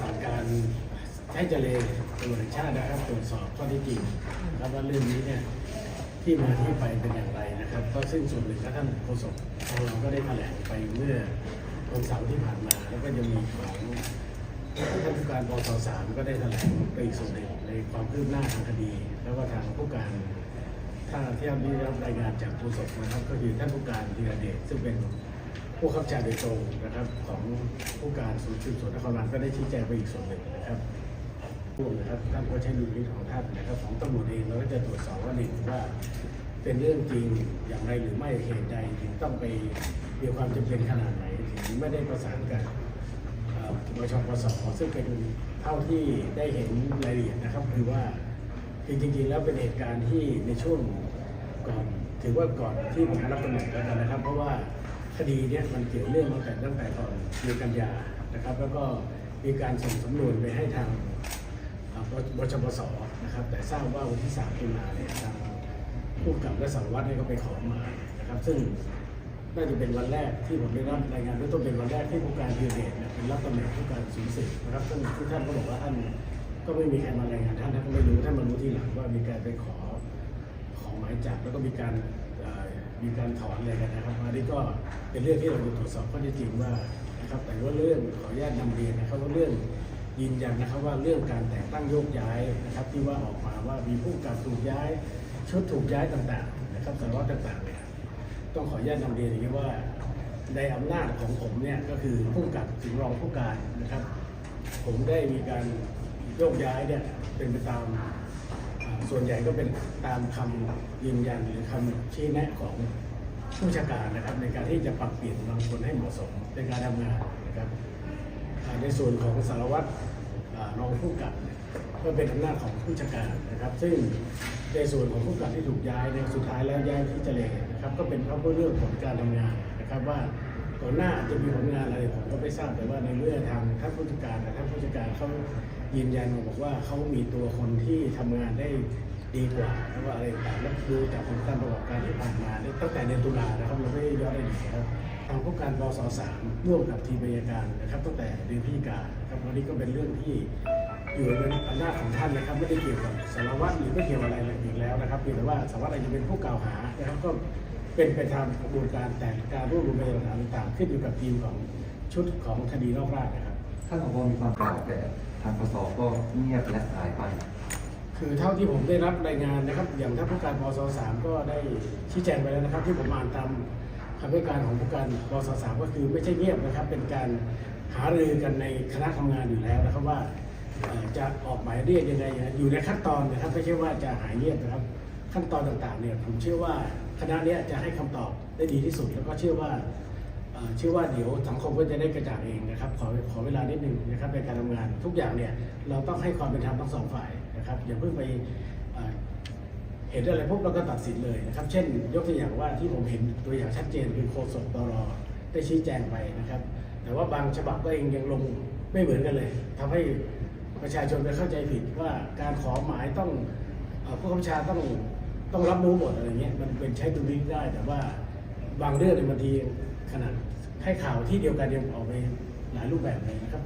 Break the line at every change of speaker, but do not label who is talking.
สั่งการให้เจเลตำรวจแห่งชาตินะครับตรวจสอบข้อที่จริงนะครับว่าเรื่องนี้เนี่ยที่มาที่ไปเป็นอย่างไรนะครับ ก็ซึ่งส่วนหนึ่งก็ท่านโฆษกของเราก็ได้แถลงไปเมื่อวันเสาร์ที่ผ่านมา แล้วก็ยังมีของท่านผู้การปศสามก็ได้แถลงไปอีกส่วนหนึ่งในความคืบหน้าทางคดี แล้วก็ทางผู้การถ้าที่เราได้รับรายงานจากผู้สดนะครับ ก็คือท่านผู้การธีรเดชซึ่งเป็น ผู้ขับการโดยตรงนะครับของผู้การศูนย์สืบสวนนครบาลก็ได้ชี้แจงไปอีกส่วนหนึ่งนะครับรวมนะครับท่านก็ใช้ดุลพินิจของท่านนะครับของตำรวจเองเราก็จะตรวจสอบว่าหนึ่งว่า เป็นเรื่องจริงอย่างไรหรือไม่เหตุใดถึงต้องไปมีความจำเป็นขนาดไหนถึงไม่ได้ประสานกันเอ่อบชปสซึ่งเป็นเท่าที่ได้เห็นรายละเอียดนะครับ คือว่าคือจริงๆแล้วเป็นเหตุการณ์ที่ในช่วงก่อนถือว่าก่อนที่ผมรับตำแหน่งแล้วนะครับ เพราะว่า คดีเนี้ยมันเกี่ยวเรื่องมาแต่ตั้งแต่ก่อนเดือนกันยานะครับ แล้วก็มีการส่งสำนวนไปให้ทางบชปสนะครับ แต่ทราบว่าวันที่3ตุลาเนี่ยทางผู้กับและสารวัตรเนี่ยก็ไปขอมานะครับ ซึ่งน่าจะเป็นวันแรกที่ผมได้รับรายงานด้วยต้นเป็นวันแรกที่ผู้การพีเดชเนี่ยเป็นรับตำแหน่งผู้การสูงสุดนะครับซึ่งที่ท่านก็บอกว่าท่านก็ไม่มีใครมารายงานท่านท่านก็ไม่รู้ท่านมารู้ทีหลังว่ามีการไปขอขอหมายจับแล้วก็มีการ มีการถอนอะไรกันนะครับอันนี้ก็เป็นเรื่องที่เราจะตรวจสอบข้อเท็จจริงว่านะครับแต่ว่าเรื่องขออนุญาตนำเรียนนะครับว่าเรื่องยืนยันนะครับว่าเรื่องการแต่งตั้งโยกย้ายนะครับที่ว่าออกมาว่ามีผู้กำกับถูกย้ายชุดถูกย้ายต่างๆนะครับสารวัตรต่างๆเนี่ยต้องขออนุญาตนำเรียนอย่างนี้ว่าในอำนาจของผมเนี่ยก็คือผู้กับถึงรองผู้การนะครับ ผมได้มีการโยกย้ายเนี่ยเป็นไปตาม ส่วนใหญ่ก็เป็นตามคำยืนยันหรือคำชี้แนะของผู้บัญชาการนะครับในการที่จะปรับเปลี่ยนบางคนให้เหมาะสมในการทำงานนะครับในส่วนของสารวัตรรองผู้กับก็เป็นอำนาจของผู้บัญชาการนะครับ ซึ่งในส่วนของผู้กับที่ถูกย้ายเนี่ยสุดท้ายแล้วย้ายที่เจเลนะครับ ก็เป็นเพราะเรื่องผลการทำงานนะครับว่า ก่อนหน้าจะมีผลงานอะไรผมก็ไม่ทราบแต่ว่าในเมื่องทางท่านผู้จัดการกับท่านผู้จัดการเขายืนยันมาบอกว่าเขามีตัวคนที่ทำงานได้ดีกว่าแล้วว่าอะไรต่างแล้วดูจากผลการประกอบการที่ผ่านมาตั้งแต่เดือนตุลานะครับเราไม่ได้ย้อนอดีตนะครับทางผู้การปศสามร่วมกับทีมพยาการนะครับ ตั้งแต่เดือนพฤศจิกาครับวันนี้ก็เป็นเรื่องที่อยู่ในอำนาจของท่านนะครับไม่ได้เกี่ยวกับสารวัตรหรือไม่เกี่ยวอะไรเลยอีกแล้วนะครับเพียงแต่ว่าสารวัตรอาจจะเป็นผู้กล่าวหานะครับก็ เป็นไปตามกระบวนการแต่การรวบรวมพยานหลักฐานต่างๆขึ้นอยู่กับทีมของชุดของคดีนอกราชนะครับ
ถ้าสวมีความกล่าวแต่ทางปสก็เงียบและหายไป
คือเท่าที่ผมได้รับรายงานนะครับ อย่างท่านผู้การปศสามก็ได้ชี้แจงไปแล้วนะครับ ที่ผมอ่านตามคำให้การของผู้การปศสามก็คือไม่ใช่เงียบนะครับ เป็นการหารือกันในคณะทำงานอยู่แล้วนะครับว่าเอ่อจะออกหมายเรียกยังไงอยู่ในขั้นตอนนะครับไม่ใช่ว่าจะหายเงียบนะครับ ขั้นตอนต่างๆเนี่ยผมเชื่อว่าค ณะนี้จะให้คำตอบได้ดีที่สุด แล้วก็เชื่อว่าเชื่อว่าเดี๋ยวสังคมก็จะได้กระจ่างเองนะครับขอขอเวลานิดหนึ่งนะครับในการทำงานทุกอย่างเนี่ยเราต้องให้ความเป็นธรรมทั้งสองฝ่ายนะครับอย่าเพิ่งไปเห็นอะไรปุ๊บเราก็ตัดสินเลยนะครับ เช่น ยกตัวอย่างว่าที่ผมเห็นตัวอย่างชัดเจนคือโฆษกตรได้ชี้แจงไปนะครับ แต่ว่าบางฉบับก็เองยังลงไม่เหมือนกันเลยทำให้ประชาชนไปเข้าใจผิดว่าการขอหมายต้องอผู้กำชาต้อง ต้องรับรู้หมดอะไรเงี้ยมันเป็นใช้ดุลพินิจได้ แต่ว่าบางเรื่องในบางทีขนาดให้ข่าวที่เดียวกันยังออกไปหลายรูปแบบเลยนะครับ